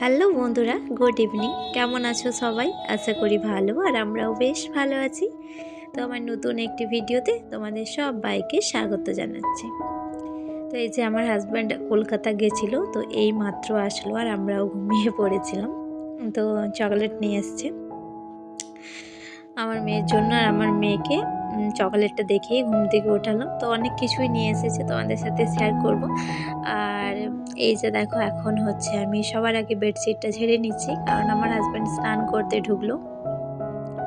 Hello বন্ধুরা, good evening. কেমন আছো সবাই? আশা করি ভালো, আর আমরাও বেশ ভালো আছি। তো আমার নতুন একটি ভিডিওতে তোমাদের সব বাইকে স্বাগত জানাচ্ছি। তো এই যে আমার হাজব্যান্ড কলকাতা গেছিল, তো এই মাত্র আসলো আর আমরাও ঘুমিয়ে পড়েছিলাম। তো চকলেট নিয়ে এসছে। আমার মেয়ের জন্য আর আমার মেয়েকে চকলেটটা দেখেই ঘুম থেকে ওঠালাম তো অনেক কিছুই নিয়ে এসেছে তোমাদের সাথে শেয়ার করব। আর এই যে দেখো, এখন হচ্ছে আমি সবার আগে বেডশিটটা ঝেড়ে নিচ্ছি, কারণ আমার হাজব্যান্ড স্নান করতে ঢুকলো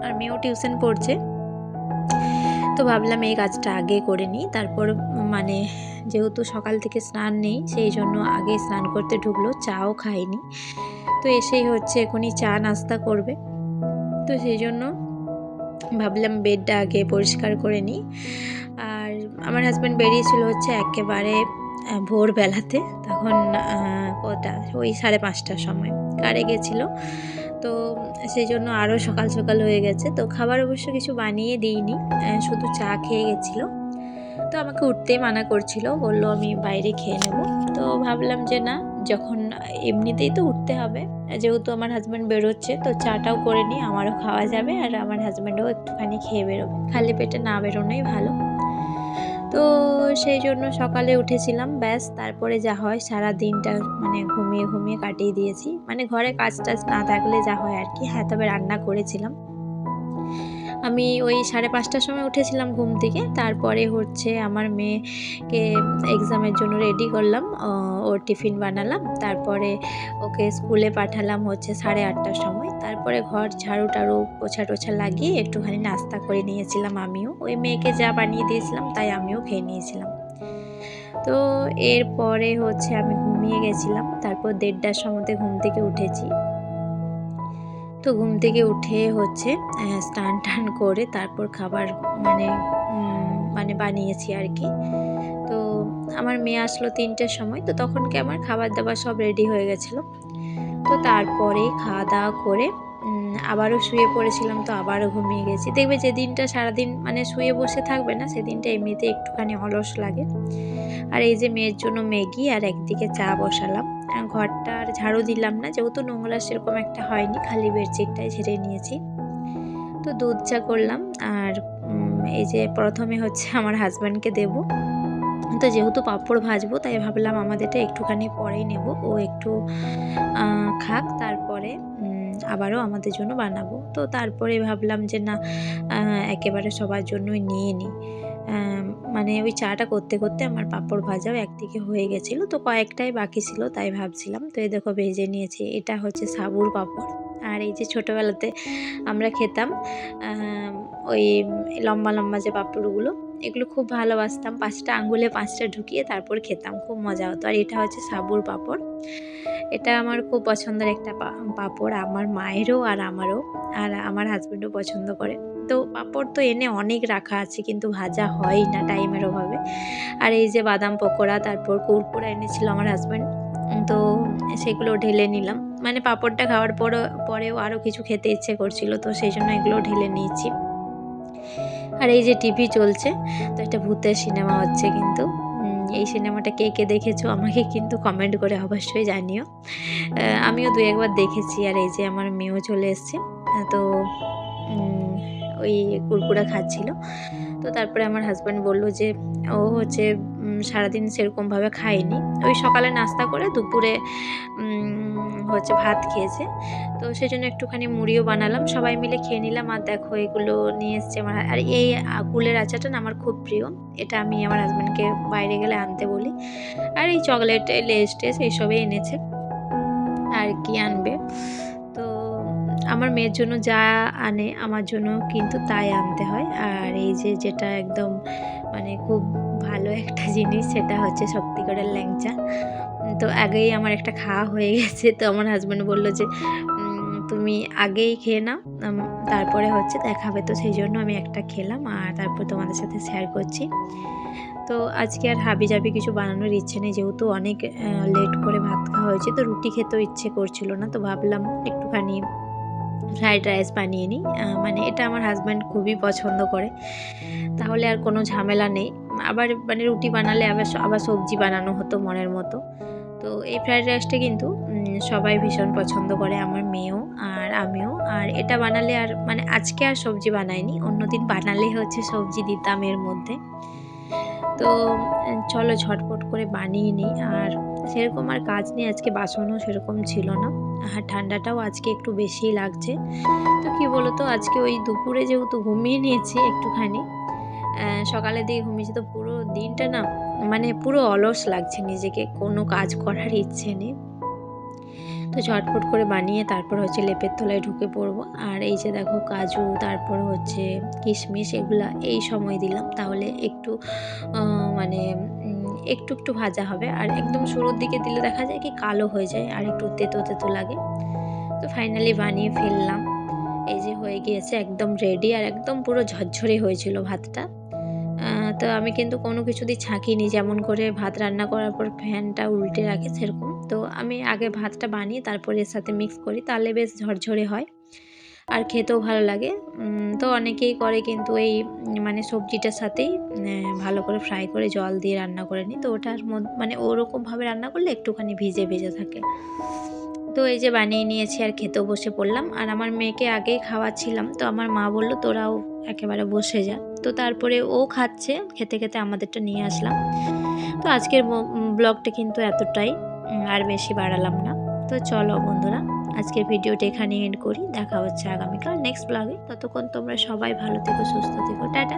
আর মেয়েও টিউশন পড়ছে। তো ভাবলাম এই কাজটা আগে করে নিই। তারপর মানে যেহেতু সকাল থেকে স্নান নেই, সেই জন্য আগে স্নান করতে ঢুকলো, চাও খাইনি। তো এসেই হচ্ছে এখনই চা নাস্তা করবে। তো সেই জন্য ভাবলাম বেডটা আগে পরিষ্কার করে নিই। আর আমার হাজব্যান্ড বেরিয়েছিল হচ্ছে একেবারে ভোরবেলাতে, তখন কটা? ওই সাড়ে পাঁচটার সময়। কারে গেছিল। তো সেই জন্য আরও সকাল সকাল হয়ে গেছে। তো খাবার অবশ্য কিছু বানিয়ে দিইনি শুধু চা খেয়ে গেছিল। তো আমাকে উঠতেই মানা করছিল, বলল আমি বাইরে খেয়ে নেব। তো ভাবলাম যে না যখন এমনিতেই তো উঠতে হবে, যেহেতু আমার হাজব্যান্ড বেরোচ্ছে, তো চাটাও করে নিই, আমারও খাওয়া যাবে আর আমার হাজব্যান্ডও একটুখানি খেয়ে বেরোবে। খালি পেটে না বেরোনোই ভালো। তো সেই জন্য সকালে উঠেছিলাম, ব্যাস, তারপরে যা হয় সারা দিনটা মানে ঘুমিয়ে ঘুমিয়ে কাটিয়ে দিয়েছি। মানে ঘরে কাজ টাজ না থাকলে যা হয় আর কি। হ্যাঁ তবে রান্না করেছিলাম। আমি ওই সাড়ে পাঁচটার সময় উঠেছিলাম ঘুম থেকে। তারপরে হচ্ছে আমার মেয়েকে এক্সামের জন্য রেডি করলাম ওর টিফিন বানালাম। তারপরে ওকে স্কুলে পাঠালাম হচ্ছে সাড়ে আটটার সময়। তারপরে ঘর ঝাড়ু টাড়ু পোছা টোছা লাগিয়ে একটুখানি নাস্তা করে নিয়েছিলাম আমিও। ওই মেয়েকে যা বানিয়ে দিয়েছিলাম, তাই আমিও খেয়ে নিয়েছিলাম। তো এরপরে হচ্ছে আমি ঘুমিয়ে গেছিলাম। তারপর দেড়টার সময়তে ঘুম থেকে উঠেছি। তো ঘুম থেকে উঠে হচ্ছে স্নান টান করে তারপর খাবার মানে মানে বানিয়েছি আর কি। তো আমার মেয়ে আসলো তিনটের সময়, তো তখনকে আমার খাবার দাবার সব রেডি হয়ে গেছিল। তো তারপরে খাওয়া দাওয়া করে আবারও শুয়ে পড়েছিলাম, তো আবারও ঘুমিয়ে গেছি। দেখবে যে দিনটা সারাদিন মানে শুয়ে বসে থাকবে না, সেদিনটা এমনিতে একটুখানি অলস লাগে। আর এই যে মেয়ের জন্য ম্যাগি আর একদিকে চা বসালাম। ঘরটা আর ঝাড়ু দিলাম না, যেহেতু নোংরা সেরকম একটা হয়নি, খালি বেডশিটটাই ঝেড়ে নিয়েছি। তো দুধ চা করলাম আর এই যে প্রথমে হচ্ছে আমার হাজব্যান্ডকে দেব। তো যেহেতু পাঁপড় ভাজবো, তাই ভাবলাম আমাদেরটা একটুখানি পরেই নেব। ও একটু খাক, তারপরে আবারও আমাদের জন্য বানাবো। তো তারপরে ভাবলাম যে না একেবারে সবার জন্যই নিয়ে নিই। মানে ওই চাটা করতে করতে আমার পাঁপড় ভাজাও একদিকে হয়ে গেছিল। তো কয়েকটাই বাকি ছিল, তাই ভাবছিলাম, তো এই দেখো ভেজে নিয়েছি। এটা হচ্ছে সাবুর পাঁপড়। আর এই যে ছোটোবেলাতে আমরা খেতাম ওই লম্বা লম্বা যে পাঁপড়গুলো, এগুলো খুব ভালোবাসতাম। পাঁচটা আঙ্গুলে পাঁচটা ঢুকিয়ে তারপর খেতাম, খুব মজা হতো। আর এটা হচ্ছে সাবুর পাঁপড়। এটা আমার খুব পছন্দের একটা পাঁপড়, আমার মায়েরও আর আমারও, আর আমার হাজব্যান্ডও পছন্দ করে। তো পাঁপড় তো এনে অনেক রাখা আছে, কিন্তু ভাজা হয় না টাইমের অভাবে। আর এই যে বাদাম পকোড়া, তারপর কুরকুরা এনেছিল আমার হাজব্যান্ড তো সেগুলো ঢেলে নিলাম। মানে পাঁপড়টা খাওয়ার পরও, পরেও আরও কিছু খেতে ইচ্ছে করছিল, তো সেই জন্য এগুলো ঢেলে নিয়েছি। আর এই যে টিভি চলছে, তো একটা ভূতের সিনেমা হচ্ছে কিন্তু। এই সিনেমাটা কে কে দেখেছ আমাকে কিন্তু কমেন্ট করে অবশ্যই জানিও। আমিও দু একবার দেখেছি, আর এই যে আমার মেয়েও চলে এসছে তো ওই কুরকুরা খাচ্ছিল। তো তারপরে আমার হাজব্যান্ড বলল যে, ও হচ্ছে সারাদিন সেরকমভাবে খায়নি। ওই সকালে নাস্তা করে দুপুরে হচ্ছে ভাত খেয়েছে। তো সেই জন্য একটুখানি মুড়িও বানালাম, সবাই মিলে খেয়ে নিলাম। আর দেখো এগুলো নিয়ে এসছে আমার আর এই কুলের আচারটা না আমার খুব প্রিয়। এটা আমি আমার হাজব্যান্ডকে বাইরে গেলে আনতে বলি। আর এই চকলেট লেস টেস এইসবই এনেছে। আর কি আনবে? তো আমার মেয়ের জন্য যা আনে আমার জন্য কিন্তু তাই আনতে হয়। আর এই যে যেটা একদম মানে খুব ভালো একটা জিনিস সেটা হচ্ছে শক্তিগড়ের ল্যাংচা। তো আগেই আমার একটা খাওয়া হয়ে গেছে। তো আমার হাজব্যান্ড বলল যে তুমি আগেই খেয়ে নাও। তারপরে হচ্ছে দেখাবে। তো সেই জন্য আমি একটা খেলাম আর তারপর তোমাদের সাথে শেয়ার করছি। তো আজকে আর হাবি জাবি কিছু বানানোর ইচ্ছে নেই। যেহেতু অনেক লেট করে ভাত খাওয়া হয়েছে, তো রুটি খেতেও ইচ্ছে করছিল না। তো ভাবলাম একটুখানি ফ্রাইড রাইস বানিয়ে নিই। মানে এটা আমার হাজব্যান্ড খুবই পছন্দ করে। তাহলে আর কোনো ঝামেলা নেই। আবার মানে রুটি বানালে আবার আবার সবজি বানানো হতো মনের মতো। তো এই ফ্রায়েড রাইসটা কিন্তু সবাই ভীষণ পছন্দ করে, আমার মেয়েও আর আমিও। আর এটা বানালে আর মানে আজকে আর সবজি বানাইনি অন্যদিন বানালে হচ্ছে সবজি দিতাম এর মধ্যে। তো চলো ঝটপট করে বানিয়ে নিই। আর সেরকম আর কাজ নেই, আজকে বাসনও সেরকম ছিল না। আর ঠান্ডাটাও আজকে একটু বেশিই লাগছে। তো কি বলতো, আজকে ওই দুপুরে যেহেতু ঘুমিয়ে নিয়েছি একটুখানি সকালের দিকে ঘুমিয়েছি তো পুরো দিনটা না মানে পুরো অলস লাগছে নিজেকে, কোনো কাজ করার ইচ্ছে নেই। তো ঝটফট করে বানিয়ে তারপর হচ্ছে লেপের তলায় ঢুকে পড়ব। আর এই যে দেখো কাজু, তারপর হচ্ছে কিশমিশ এগুলা এই সময় দিলাম। তাহলে একটু মানে একটু একটু ভাজা হবে। আর একদম শুরুর দিকে দিলে দেখা যায় কি কালো হয়ে যায় আর একটু তেতো তেতো লাগে। তো ফাইনালি বানিয়ে ফেললাম। এই যে হয়ে গিয়েছে, একদম রেডি আর একদম পুরো ঝরঝরে হয়েছিল ভাতটা। তো আমি কিন্তু কোনো কিছু দিয়ে ছাঁকিনি। যেমন করে ভাত রান্না করার পর ফ্যানটা উল্টে রাখে সেরকম। তো আমি আগে ভাতটা বানিয়ে তারপরে এর সাথে মিক্স করি, তাহলে বেশ ঝরঝরে হয় আর খেতেও ভালো লাগে। তো অনেকেই করে কিন্তু এই মানে সবজিটার সাথেই ভালো করে ফ্রাই করে জল দিয়ে রান্না করে নিই তো ওটার মানে ওরকমভাবে রান্না করলে একটুখানি ভিজে ভেজে থাকে। তো এই যে বানিয়ে নিয়েছি আর খেতেও বসে পড়লাম। আর আমার মেয়েকে আগেই খাওয়াচ্ছিলাম। তো আমার মা বলল, তোরাও একেবারে বসে যা। তো তারপরে ও খাচ্ছে। খেতে খেতে আমাদেরটা নিয়ে আসলাম। তো আজকের ব্লগটা কিন্তু এতটাই। আর বেশি বাড়ালাম না। তো চলো বন্ধুরা, আজকের ভিডিওটা এখানে এন্ড করি। দেখা হচ্ছে আগামীকাল নেক্সট ব্লগে। ততক্ষণ তোমরা সবাই ভালো থেকো, সুস্থ থেকো। টাটা।